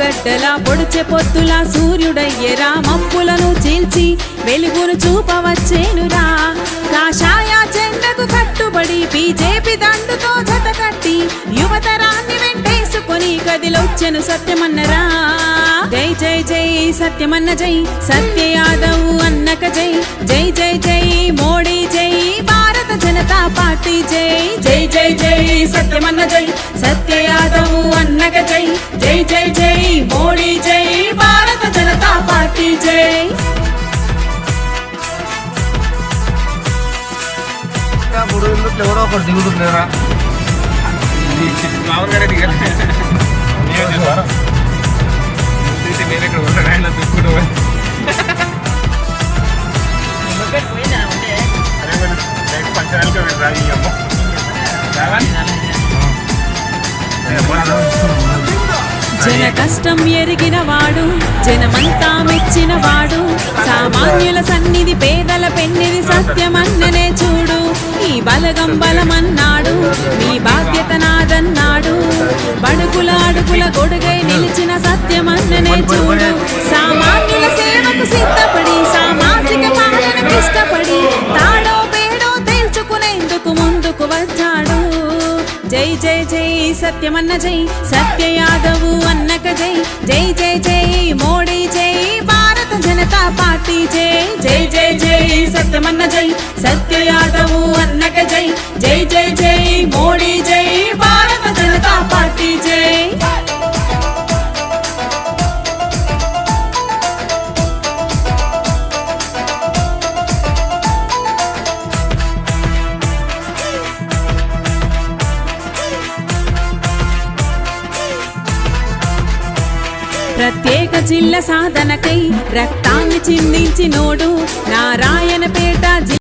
గడ్డలా పొడిచె పొత్తులా సూర్యుడయ్యరా మప్పులను చీల్చి వెలుగును చూపవచ్చేనురా. కాషాయ చెండకు కట్టుబడి బీజేపీ దండుతో జత కట్టి యువతరాన్ని వెంటేసుకొని కదిలొచ్చెను సత్యమన్నరా. జై జై జై సత్యమన్న జై సత్య యాదవ్ అన్నక జై. జై జై జై మోడీ జై భారత జనతా పార్టీ జై. జై జై జై సత్యమన్న జై సత్య యాదవ్ అన్నక జై. జై జై జై ఇంకా మూడు ఇల్లు ఎవరో ఒకరు దిగుతుంటారా ఇక్కడ ఆయన దుక్కుంటూ పోయి. అదే. జన కష్టం ఎరిగిన వాడు జనమంతా మెచ్చిన వాడు. సామాన్యుల సన్నిధి పేదల పెన్నిది సత్యమన్ననే చూడు. ఈ బలగం బలమన్నాడు మీ బాధ్యత నాదన్నాడు. బడుగుల అడుగుల గొడుగై నిలిచిన సత్యమన్ననే చూడు. సామాన్యుల సేవకు సిద్ధపడి సామాజిక పాలనకు ఇష్టపడి తాడో పేడో తేల్చుకునేందుకు ముందుకు వచ్చాడు. జై జై జై సత్యమన్న జై సత్య యాదవ్ అన్నక జై జై జై జై మోడీ జై భారత జనతా పార్టీ జై జై జై జై సత్యమన్న జై సత్య యాదవ్ అన్నక జై జై జై జై మోడీ ప్రత్యేక జిల్లా సాధనకై రక్తాన్ని చిందించినోడు నారాయణపేట జిల్లా